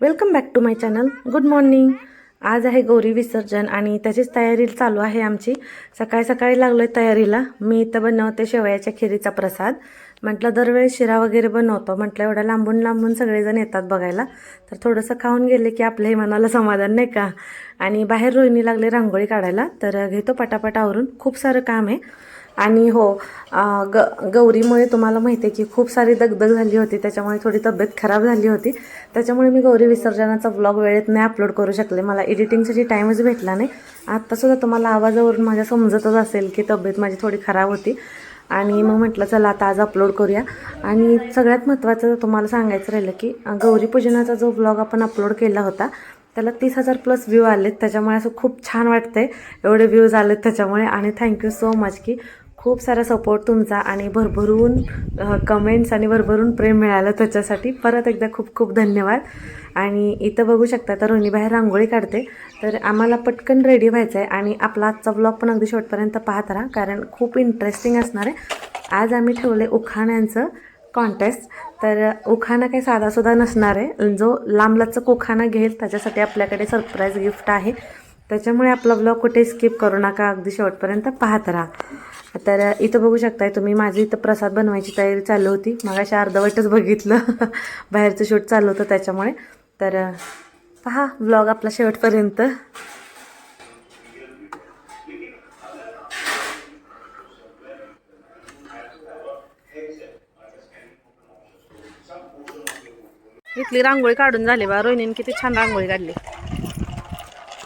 Welcome back to my channel. Good morning. आज आहे गौरी विसर्जन आणि त्याचीच तयारी चालू आहे आमची. सकाळी सकाळी लागलो आहे तयारीला. मी इथं बनवते शेवयाच्या खिरीचा प्रसाद. म्हटलं दरवेळेस शिरा वगैरे बनवतो. म्हटलं एवढं लांबून लांबून सगळेजण येतात बघायला. तर थोडंसं खाऊन गेले की आपल्याही मनाला समाधान नाही का? आणि बाहेर रोहिणी लागले रांगोळी काढायला. तर घेतो पटापट आवरून. खूप सारं काम आहे. आणि हो ग गौरीमुळे तुम्हाला माहिती आहे की खूप सारी दगदग झाली होती. त्याच्यामुळे थोडी तब्येत खराब झाली होती. त्याच्यामुळे मी गौरी विसर्जनाचा व्लॉग वेळेत नाही अपलोड करू शकले. मला एडिटिंगसाठी टाईमच भेटला नाही. आत्तासुद्धा तुम्हाला आवाजावरून माझ्या समजतच असेल की तब्येत माझी थोडी खराब होती. आणि मग म्हटलं चला आता आज अपलोड करूया. आणि सगळ्यात महत्त्वाचं तुम्हाला सांगायचं राहिलं की गौरीपूजनाचा जो व्लॉग आपण अपलोड केला होता त्याला तीस हजार प्लस व्ह्यू आलेत. त्याच्यामुळे असं खूप छान वाटतंय. एवढे व्ह्यूज आलेत त्याच्यामुळे. आणि थँक्यू सो मच की खूप सारा सपोर्ट तुमचा आणि भरभरून कमेंट्स आणि भरभरून प्रेम मिळालं त्याच्यासाठी. परत एकदा खूप खूप धन्यवाद. आणि इथं बघू शकता तर रोहिणी बाहेर रांगोळी काढते. तर आम्हाला पटकन रेडी व्हायचं आहे आणि आपला आजचा ब्लॉग पण अगदी शेवटपर्यंत पाहत राहा कारण खूप इंटरेस्टिंग असणार आहे. आज आम्ही ठेवले उखाण्यांचं कॉन्टेस्ट तर उखाणा काही साधासुद्धा नसणार आहे. जो लांबलाचक उखाणा घेईल त्याच्यासाठी आपल्याकडे सरप्राईज गिफ्ट आहे. त्याच्यामुळे आपला ब्लॉग कुठे स्किप करू नका अगदी शेवटपर्यंत पाहत राहा. तर इथं बघू शकताय तुम्ही माझी इथं प्रसाद बनवायची तयारी चालू होती. मग अशा अर्धवटच बघितलं. बाहेरचं शूट चालू होतं त्याच्यामुळे. तर पहा ब्लॉग आपला शेवटपर्यंत. इथली रांगोळी काढून झाली बा. रोहिणीने किती छान रांगोळी काढली.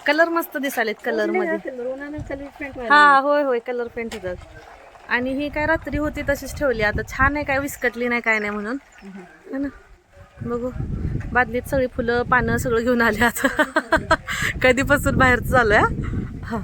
कलर मस्त दिसालेत कलरमध्ये. हा होय होय कलर पेंट होतात. आणि ही काय रात्री होती तशीच ठेवली. आता छान आहे काय विस्कटली नाही काय नाही म्हणून. है ना? बघू. बादलीत सगळी फुलं पानं सगळं घेऊन आले आता. कधीपासून बाहेरचं चालू आहे हा.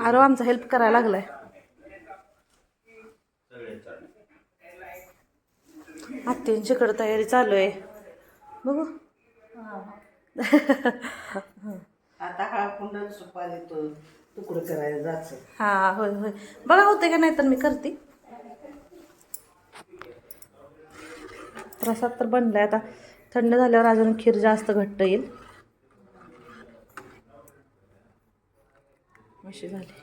आरो आमचा हेल्प करायला लागलाय. आत्यांच्याकडे तयारी चालू आहे. बघू. आता हा कुंड सुपारी तो तुकडं करायला जायचं हा होय होय. बघा होते का नाही तर मी करते. प्रसाद तर बनलाय आता. थंड झाल्यावर अजून खीर जास्त घट्ट येईल. अशी झाली.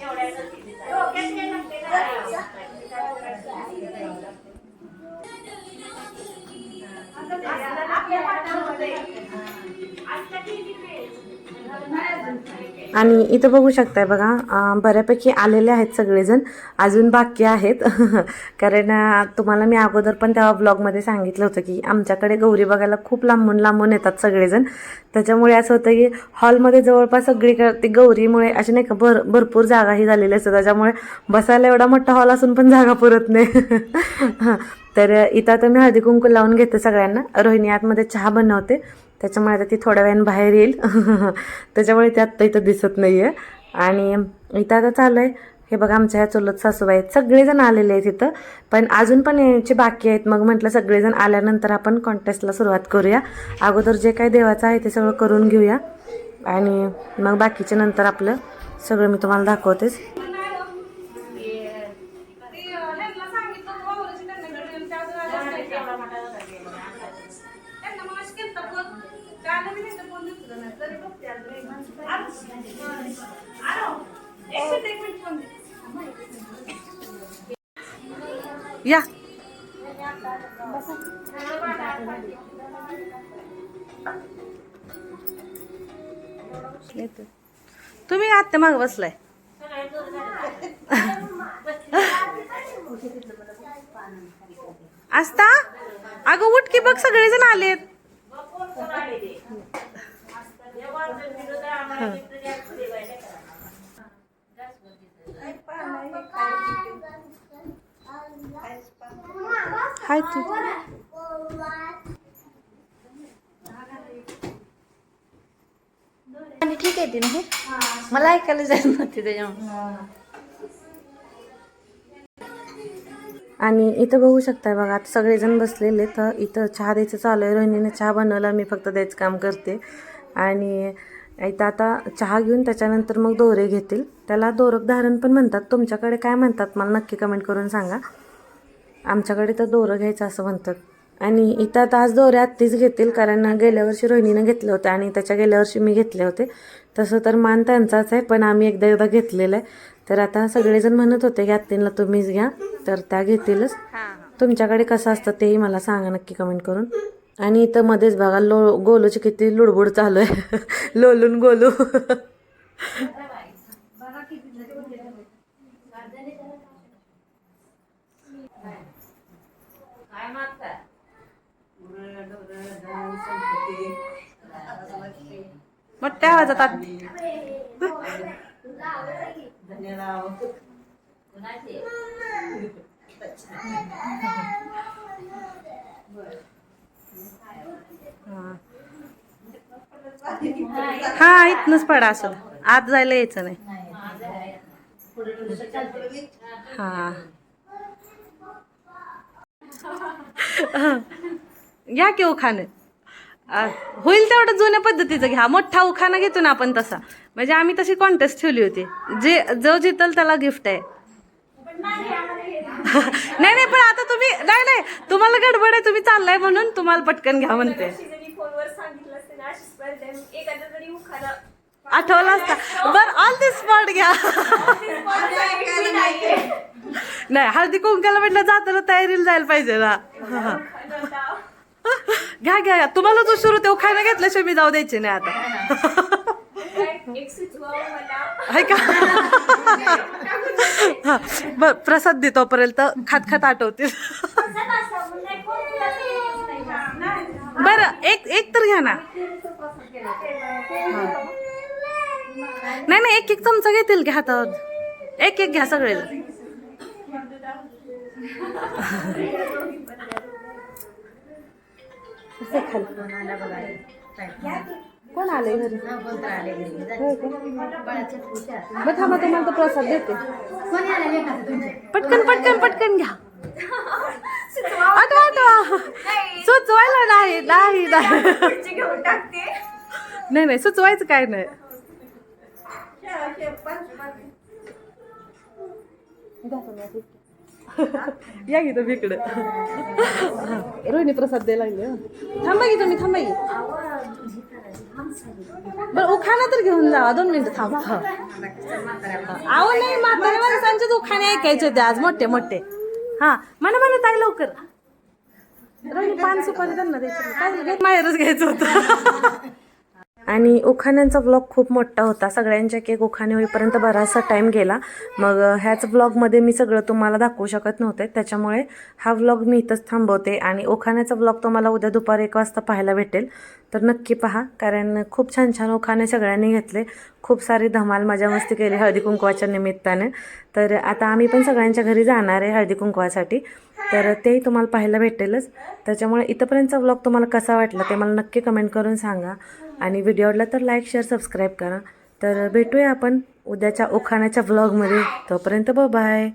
没来得及。आणि इथं बघू शकताय बघा बऱ्यापैकी आलेले आहेत सगळेजण. अजून बाकी आहेत. कारण तुम्हाला मी अगोदर पण त्या ब्लॉगमध्ये सांगितलं होतं की आमच्याकडे गौरी बघायला खूप लांबून लांबून येतात सगळेजण. त्याच्यामुळे असं होतं की हॉलमध्ये जवळपास सगळी ती गौरीमुळे अशी नाही का भर भरपूर जागाही झालेली असते. त्याच्यामुळे बसायला एवढा मोठा हॉल असून पण जागा पुरत नाही. तर इथं आता मी हळदी कुंकू लावून घेते सगळ्यांना. रोहिणी आतमध्ये चहा बनवते. त्याच्यामुळे आता ती थोड्या वेळानं बाहेर येईल. त्याच्यामुळे ते आत्ता इथं दिसत नाही आहे आणि इथं आता चालू आहे हे बघा आमच्या ह्या चुलत सासूबाई आहेत. सगळेजण आलेले आहेत इथं. पण अजून पण यायचे बाकी आहेत. मग म्हटलं सगळेजण आल्यानंतर आपण कॉन्टेस्टला सुरुवात करूया. अगोदर जे काय देवाचं आहे ते सगळं करून घेऊया. आणि मग बाकीच्या नंतर आपलं सगळं मी तुम्हाला दाखवतेच. या. तुम्ही आत्ते माग बसलाय. आस्ता अगं उठ की बघ सगळेजण आलेत. हाय तू आणि ठीक आहे ती ना हे मला ऐकायला जायचं नव्हते त्याच्यामुळे. आणि इथं बघू शकताय बघा आता सगळेजण बसलेले तर इथं चहा द्यायचं चालू आहे. रोहिणीने चहा बनवला मी फक्त द्यायचं काम करते. आणि इथं आता चहा घेऊन त्याच्यानंतर मग दोरे घेतील. त्याला दोरक धारण पण म्हणतात. तुमच्याकडे काय म्हणतात? मला नक्की कमेंट करून सांगा. आमच्याकडे तर दोरं घ्यायचं असं म्हणतात. आणि इथं आता आज दोरे आत्तीच घेतील कारण गेल्या वर्षी रोहिणीनं घेतले होते आणि त्याच्या गेल्या वर्षी मी घेतले होते. तसं तर मान त्यांचाच आहे पण आम्ही एकदा एकदा घेतलेलं आहे. तर आता सगळेजण म्हणत होते की आत्तींना तुम्हीच घ्या तर त्या घेतीलच. तुमच्याकडे कसं असतं तेही मला सांगा नक्की कमेंट करून. आणि इथं मध्येच बघा लो गोलूची किती लुडबुड चालू आहे. लोलून गोलू. मोठ्या आवाजात धन्यराव हा इथनच पडा असं. आत जायला यायचं नाही. हा. घ्या की उखाणे. होईल तेवढं जुन्या पद्धतीचं घ्या. मोठा उखाणा घेतो ना आपण तसा. म्हणजे आम्ही तशी कॉन्टेस्ट ठेवली होती. जे जो जितल त्याला गिफ्ट आहे. नाही नाही पण आता तुम्ही नाही नाही. तुम्हाला गडबड आहे तुम्ही चाललाय म्हणून तुम्हाला पटकन घ्या म्हणते. आठवला आठवलं असता. बर ऑल दी स्पॉट घ्या. नाही हळदी कुंकाला म्हटलं जाताना तयारीला जायला पाहिजे ना. घ्या घ्या घ्या. तुम्हाला जो सुरू तेव्हा खायला घेतल्याशिवाय मी जाऊ द्यायची नाही आता. एक आहे का? बर प्रसाद देतोपर्यंत खात खात आठवतील. बरं एक एक तर घ्या ना. नाही नाही एक एक चमचा घेतील घ्या हातात एक एक घ्या सगळे कोण आले घरी? थांबा तुम्हाला तो प्रसाद देते. पटकन पटकन पटकन घ्या. आठवा आठवा. सुचवायला नाही नाही नाही सुचवायचं काय नाही. या की तुम्ही इकडे? रोहिणी प्रसाद द्यायला लागले. थांबा की तुम्ही थांबा की. बरं उखाणा तर घेऊन जावा दोन मिनिटं थांबा. हं. अहो नाही माणसांचेच उखाणे ऐकायचे होते आज मोठे मोठे. हा म्हणा म्हणा ताई लवकर. रोहिणी पान सुपारी त्यांना द्यायची काय माहेरच घ्यायचं होतं. आणि उखाण्यांचा व्लॉग खूप मोठा होता. सगळ्यांच्या केक उखाणे होईपर्यंत बराचसा टाईम गेला. मग ह्याच व्लॉगमध्ये मी सगळं तुम्हाला दाखवू शकत नव्हते. त्याच्यामुळे हा व्लॉग मी इथंच थांबवते आणि उखाण्याचा व्लॉग तुम्हाला उद्या दुपारी एक वाजता पाहायला भेटेल. तर नक्की पहा कारण खूप छान छान उखाणे सगळ्यांनी घेतले. खूप सारी धमाल मजा मस्ती केली हळदी कुंकवाच्या निमित्ताने. तर आता आम्ही पण सगळ्यांच्या घरी जाणार आहे हळदी कुंकवासाठी. तर तेही तुम्हाला पाहायला भेटेलच. त्याच्यामुळे इथंपर्यंतचा व्लॉग तुम्हाला कसा वाटला ते मला नक्की कमेंट करून सांगा. आणि व्हिडिओ आवडला तर लाईक शेअर सबस्क्राईब करा. तर भेटूया आपण उद्याच्या उखाण्याच्या व्लॉगमध्ये तोपर्यंत बाय